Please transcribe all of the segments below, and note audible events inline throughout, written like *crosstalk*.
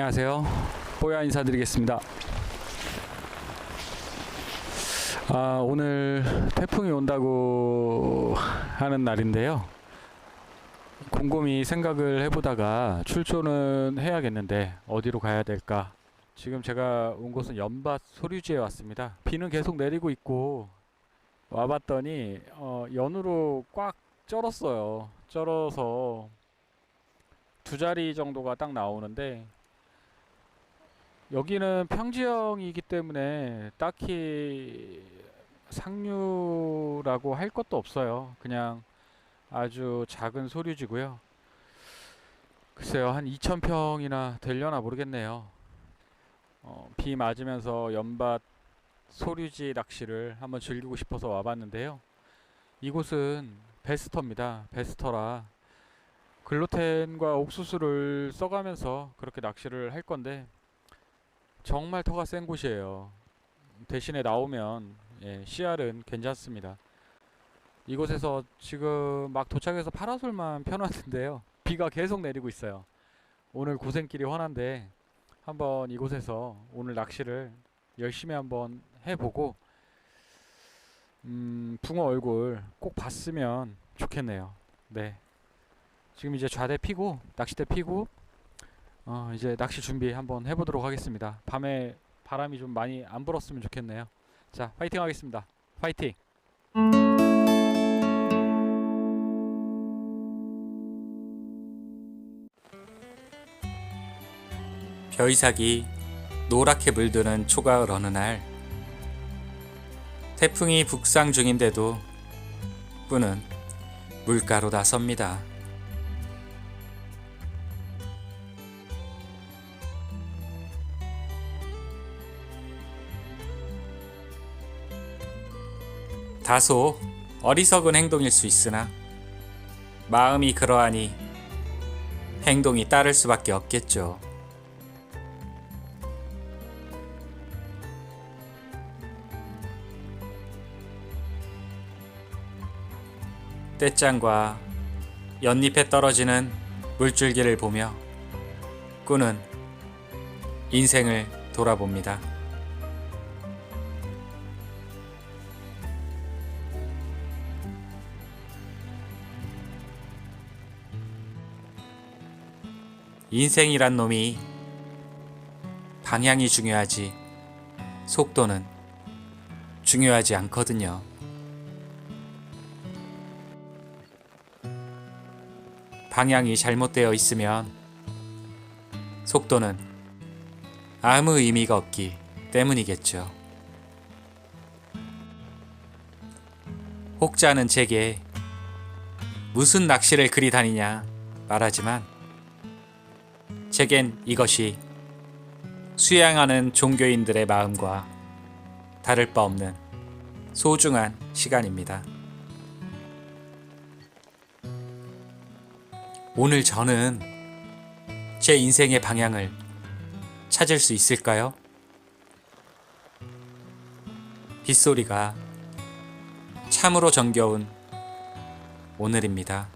안녕하세요. 뽀야 인사드리겠습니다. 아, 오늘 태풍이 온다고 하는 날인데요. 곰곰이 생각을 해보다가 출조는 해야겠는데 어디로 가야 될까? 지금 제가 온 곳은 연밭 소류지에 왔습니다. 비는 계속 내리고 있고 와봤더니 어, 연으로 꽉 쩔었어요. 쩔어서 두 자리 정도가 딱 나오는데 여기는 평지형이기 때문에 딱히 상류라고 할 것도 없어요. 그냥 아주 작은 소류지고요. 글쎄요, 한 2,000평이나 되려나 모르겠네요. 어, 비 맞으면서 연밭 소류지 낚시를 한번 즐기고 싶어서 와봤는데요. 이곳은 베스터입니다. 베스터라 글루텐과 옥수수를 써가면서 그렇게 낚시를 할 건데 정말 터가 센 곳이에요. 대신에 나오면 예, 씨알은 괜찮습니다. 이곳에서 지금 막 도착해서 파라솔만 펴놨는데요. *laughs* 비가 계속 내리고 있어요. 오늘 고생길이 훤한데 한번 이곳에서 오늘 낚시를 열심히 한번 해보고 음, 붕어 얼굴 꼭 봤으면 좋겠네요. 네. 지금 이제 좌대 피고 낚싯대 피고 어, 이제 낚시 준비 한번 해보도록 하겠습니다. 밤에 바람이 좀 많이 안 불었으면 좋겠네요. 자, 파이팅 하겠습니다. 파이팅! 벼이삭이 노랗게 물드는 초가을 어느 날 태풍이 북상 중인데도 꾼은 물가로 나섭니다. 다소 어리석은 행동일 수 있으나 마음이 그러하니 행동이 따를 수밖에 없겠죠. 떼짱과 연잎에 떨어지는 물줄기를 보며 꾼은 인생을 돌아봅니다. 인생이란 놈이 방향이 중요하지 속도는 중요하지 않거든요. 방향이 잘못되어 있으면 속도는 아무 의미가 없기 때문이겠죠. 혹자는 제게 무슨 낚시를 그리 다니냐 말하지만 제겐 이것이 수양하는 종교인들의 마음과 다를 바 없는 소중한 시간입니다. 오늘 저는 제 인생의 방향을 찾을 수 있을까요? 빗소리가 참으로 정겨운 오늘입니다.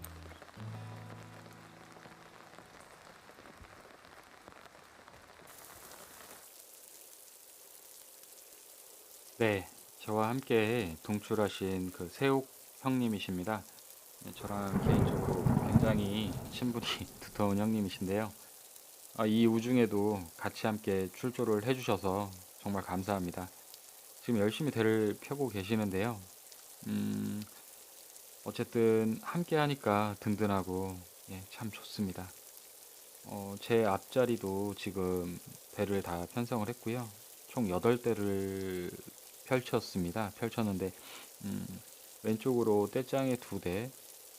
네, 저와 함께 동출하신 그 세옥 형님이십니다. 네, 저랑 개인적으로 굉장히 친분이 *laughs* 두터운 형님이신데요. 아, 이 우중에도 같이 함께 출조를 해주셔서 정말 감사합니다. 지금 열심히 대를 펴고 계시는데요. 음, 어쨌든 함께 하니까 든든하고 예, 참 좋습니다. 어, 제 앞자리도 지금 배를 다 편성을 했고요. 총 8대를 펼쳤습니다. 펼쳤는데 음, 왼쪽으로 떼짱에 두 대,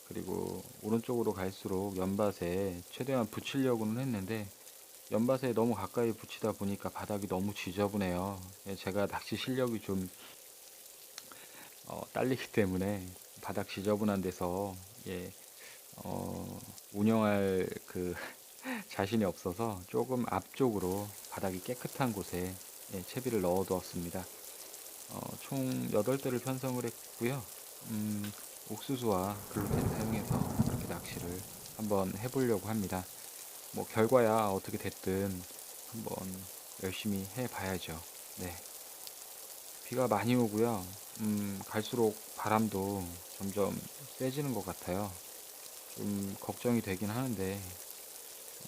그리고 오른쪽으로 갈수록 연밭에 최대한 붙이려고는 했는데 연밭에 너무 가까이 붙이다 보니까 바닥이 너무 지저분해요. 예, 제가 낚시 실력이 좀 어, 딸리기 때문에 바닥 지저분한 데서 예, 어, 운영할 그 *laughs* 자신이 없어서 조금 앞쪽으로 바닥이 깨끗한 곳에 예, 채비를 넣어 두었습니다. 어, 총 8대를 편성을 했고요. 음, 옥수수와 글루텐 사용해서 그렇게 낚시를 한번 해보려고 합니다. 뭐 결과야 어떻게 됐든 한번 열심히 해봐야죠. 네. 비가 많이 오고요. 음, 갈수록 바람도 점점 세지는 것 같아요. 좀 걱정이 되긴 하는데,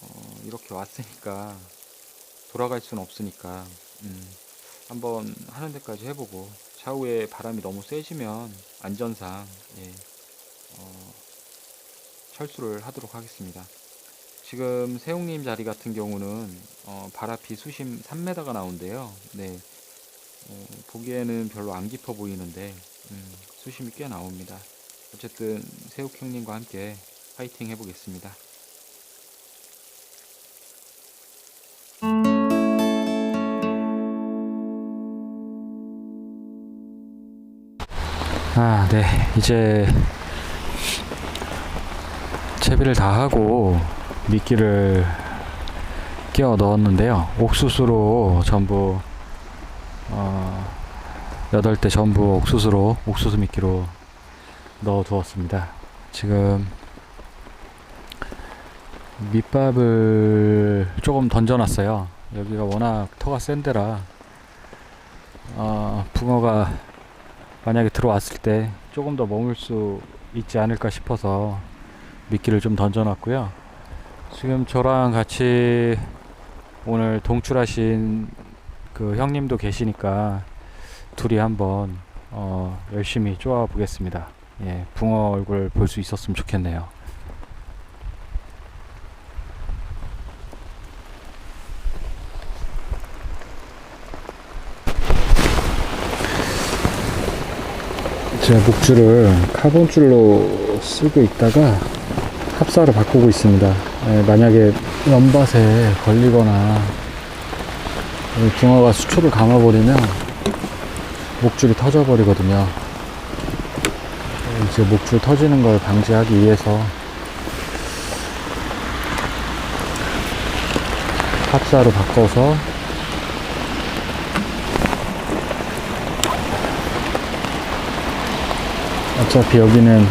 어, 이렇게 왔으니까 돌아갈 수는 없으니까, 음, 한번 하는 데까지 해보고, 차후에 바람이 너무 세지면 안전상, 예, 어, 철수를 하도록 하겠습니다. 지금 세웅님 자리 같은 경우는 어, 바람이 수심 3m가 나온대요. 네, 어, 보기에는 별로 안 깊어 보이는데 음, 수심이 꽤 나옵니다. 어쨌든 세욱 형님과 함께 파이팅 해보겠습니다. 아, 네. 이제 채비를 다 하고 미끼를 끼워 넣었는데요. 옥수수로 전부 어, 8대 전부 옥수수로 옥수수 미끼로 넣어 두었습니다. 지금 밑밥을 조금 던져놨어요. 여기가 워낙 터가 센 데라 어, 붕어가 만약에 들어왔을 때 조금 더 머물 수 있지 않을까 싶어서 미끼를 좀 던져놨고요. 지금 저랑 같이 오늘 동출하신 그 형님도 계시니까 둘이 한번 어, 열심히 쪼아 보겠습니다. 예, 붕어 얼굴 볼 수 있었으면 좋겠네요. 제 목줄을 카본줄로 쓰고 있다가 합사로 바꾸고 있습니다. 예, 만약에 연밭에 걸리거나 이 붕어가 수초를 감아버리면 목줄이 터져버리거든요. 이제 목줄 터지는 걸 방지하기 위해서 합사로 바꿔서 어차피 여기는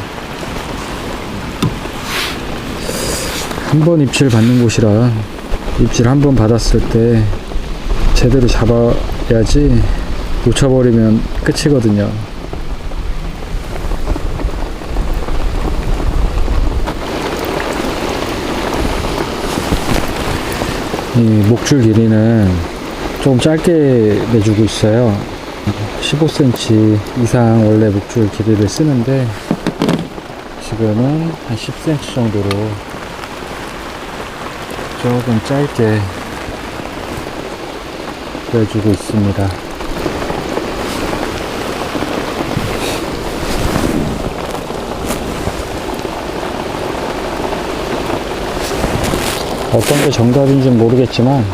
한 번 입질 받는 곳이라 입질 한 번 받았을 때 제대로 잡아야지 놓쳐버리면 끝이거든요. 이 목줄 길이는 좀 짧게 내주고 있어요. 15cm 이상 원래 목줄 길이를 쓰는데 지금은 한 10cm 정도로 조금 짧게 내주고 있습니다. 어떤 게 정답인지는 모르겠지만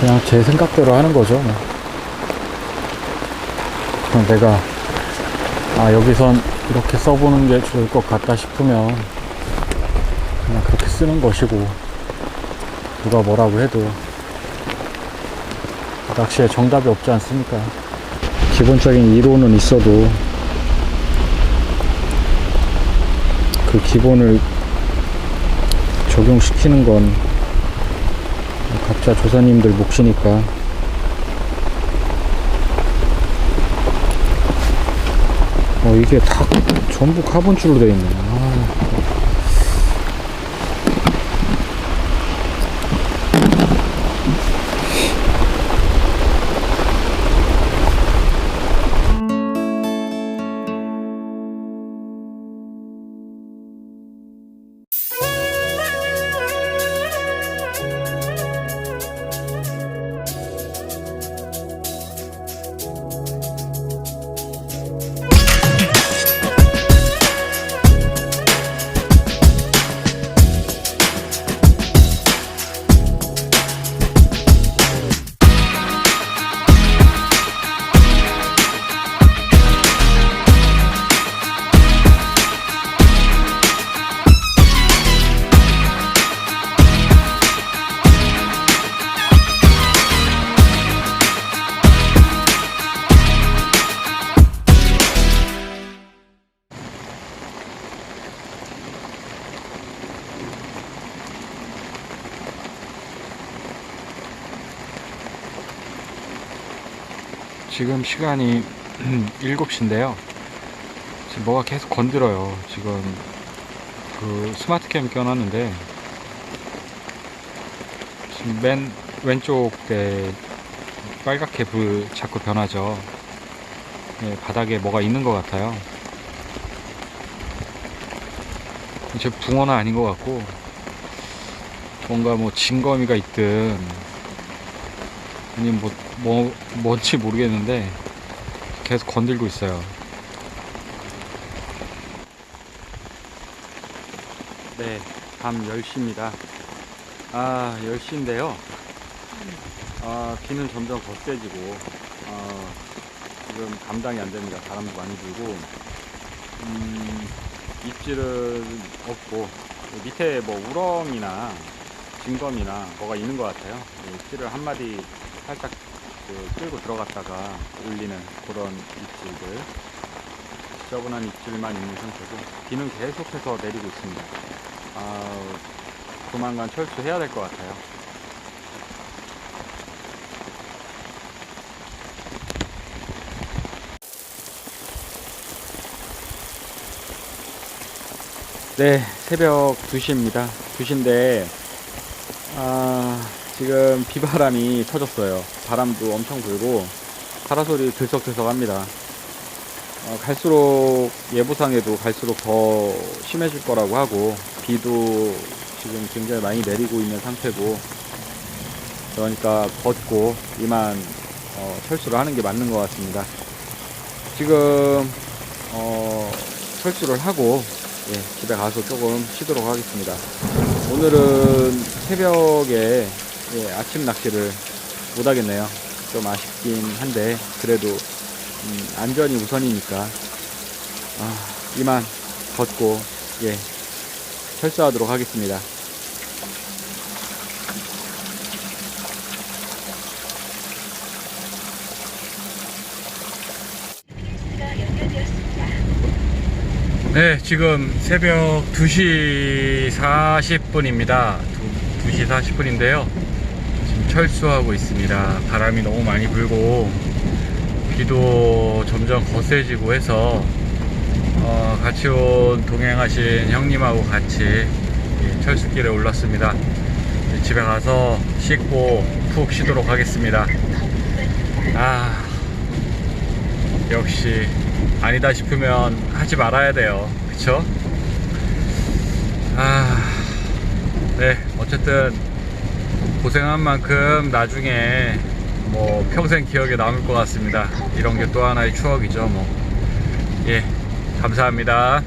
그냥 제 생각대로 하는 거죠. 뭐. 그럼 내가 아 여기선 이렇게 써보는 게 좋을 것 같다 싶으면 그냥 그렇게 쓰는 것이고 누가 뭐라고 해도 낚시에 정답이 없지 않습니까? 기본적인 이론은 있어도 그 기본을 적용시키는 건 각자 조사님들 몫이니까 어 이게 다 전부 카본줄로 되어 있네 아. 지금 시간이 *clears throat* 7시인데요. 지금 뭐가 계속 건드려요. 지금 그 스마트캠 껴놨는데 지금 맨 왼쪽 에 빨갛게 불 자꾸 변하죠. 네, 바닥에 뭐가 있는 것 같아요. 제 붕어는 아닌 것 같고 뭔가 뭐 진거미가 있든 아니면 뭐, 뭐 뭔지 모르겠는데 계속 건들고 있어요. 네, 밤 10시입니다. 아, 10시인데요. 아, 비는 점점 거세지고, 아, 지금 감당이 안 됩니다. 바람도 많이 불고, 음, 입질은 없고, 밑에 뭐 우렁이나 진검이나 뭐가 있는 것 같아요. 네, 입질을 한 마디 살짝 그 끌고 들어갔다가 올리는 그런 입질들. 지저분한 입질만 있는 상태고, 비는 계속해서 내리고 있습니다. 아, 조만간 철수해야 될 것 같아요. 네, 새벽 2시입니다. 2시인데, 아, 지금 비바람이 터졌어요. 바람도 엄청 불고, 파라솔이 들썩들썩 합니다. 어, 갈수록 예보상에도 갈수록 더 심해질 거라고 하고, 비도 지금 굉장히 많이 내리고 있는 상태고, 그러니까 걷고 이만 어, 철수를 하는 게 맞는 것 같습니다. 지금 어, 철수를 하고 예, 집에 가서 조금 쉬도록 하겠습니다. 오늘은 새벽에 예, 아침 낚시를 못 하겠네요. 좀 아쉽긴 한데 그래도 음, 안전이 우선이니까 아, 이만 걷고 예, 철수하도록 하겠습니다. 네, 지금 새벽 2시 40분입니다. 2, 시 40분인데요. 철수하고 있습니다. 바람이 너무 많이 불고, 비도 점점 거세지고 해서, 어, 같이 온 동행하신 형님하고 같이 예, 철수길에 올랐습니다. 집에 가서 씻고 푹 쉬도록 하겠습니다. 아, 역시 아니다 싶으면 하지 말아야 돼요. 그쵸? 아, 네. 어쨌든 고생한 만큼 나중에 뭐 평생 기억에 남을 것 같습니다. 이런 게 또 하나의 추억이죠. 뭐. 예. 감사합니다.